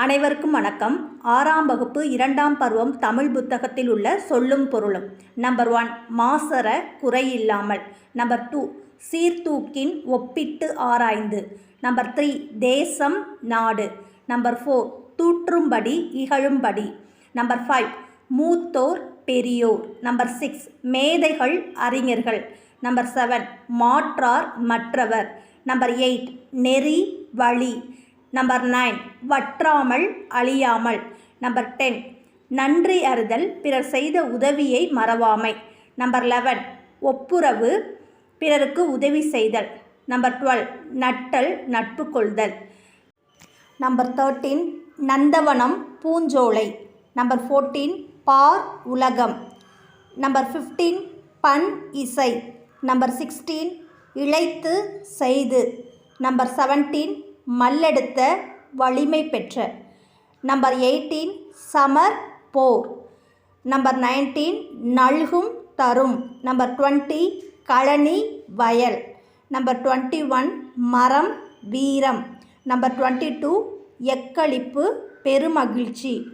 அனைவருக்கும் வணக்கம். ஆறாம் வகுப்பு இரண்டாம் பருவம் தமிழ் புத்தகத்தில் உள்ள சொல்லும் பொருளும். நம்பர் ஒன் மாசர குறையில்லாமல். நம்பர் டூ சீர்தூக்கின் ஒப்பிட்டு ஆராய்ந்து. நம்பர் த்ரீ தேசம் நாடு. நம்பர் ஃபோர் தூற்றும்படி இகழும்படி. நம்பர் ஃபைவ் மூத்தோர் பெரியோர். நம்பர் சிக்ஸ் மேதைகள் அறிஞர்கள். நம்பர் செவன் மாற்றார் மற்றவர். நம்பர் எயிட் நெறி வழி. நம்பர் நைன் வற்றாமல் அழியாமல். நம்பர் டென் நன்றி அறிதல் பிறர் செய்த உதவியை மறவாமை. நம்பர் லெவன் ஒப்புரவு பிறருக்கு உதவி செய்தல். நம்பர் டுவெல் நட்டல் நட்பு கொள்தல். நம்பர் தேர்ட்டீன் நந்தவனம் பூஞ்சோலை. நம்பர் ஃபோர்டீன் பார் உலகம். நம்பர் ஃபிஃப்டீன் பண் இசை. நம்பர் சிக்ஸ்டீன் இழைத்து செய்து. நம்பர் செவன்டீன் மல்லெடுத்த வலிமை பெற்ற. நம்பர் எயிட்டீன் சமர் போர் நம்பர் நைன்டீன் நல்கும் தரும். நம்பர் டுவெண்ட்டி கழனி வயல். நம்பர் டுவெண்ட்டி ஒன் மரம் வீரம். நம்பர் டுவெண்ட்டி டூ எக்களிப்பு பெருமகிழ்ச்சி.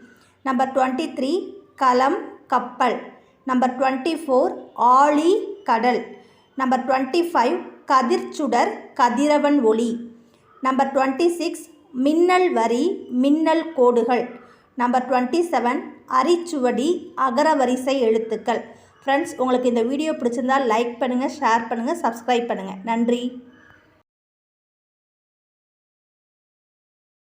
நம்பர் டுவெண்ட்டி த்ரீ களம் கப்பல். நம்பர் டுவெண்ட்டி ஃபோர் ஆழி கடல். நம்பர் டுவெண்ட்டி ஃபைவ் கதிர்ச்சுடர் கதிரவன் ஒளி. நம்பர் டுவெண்ட்டி சிக்ஸ் மின்னல் வரி மின்னல் கோடுகள். நம்பர் டுவெண்ட்டி செவன் அரிச்சுவடி அகரவரிசை எழுத்துக்கள். ஃப்ரெண்ட்ஸ் உங்களுக்கு இந்த வீடியோ பிடிச்சிருந்தால் லைக் பண்ணுங்கள் ஷேர் பண்ணுங்கள் சப்ஸ்கிரைப் பண்ணுங்கள் நன்றி.